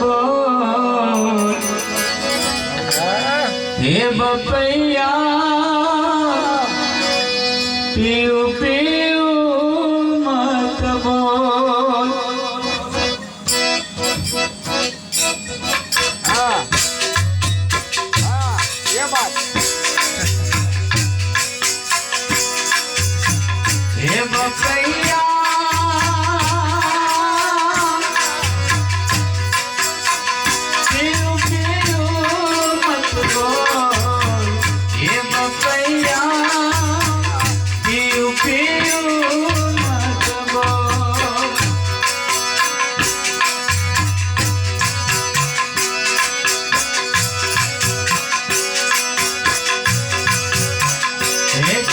બોલ હે બપૈયા પીવું પીવું મત બોલ. હા. હા એ વાત. હે બપૈયા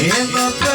Ever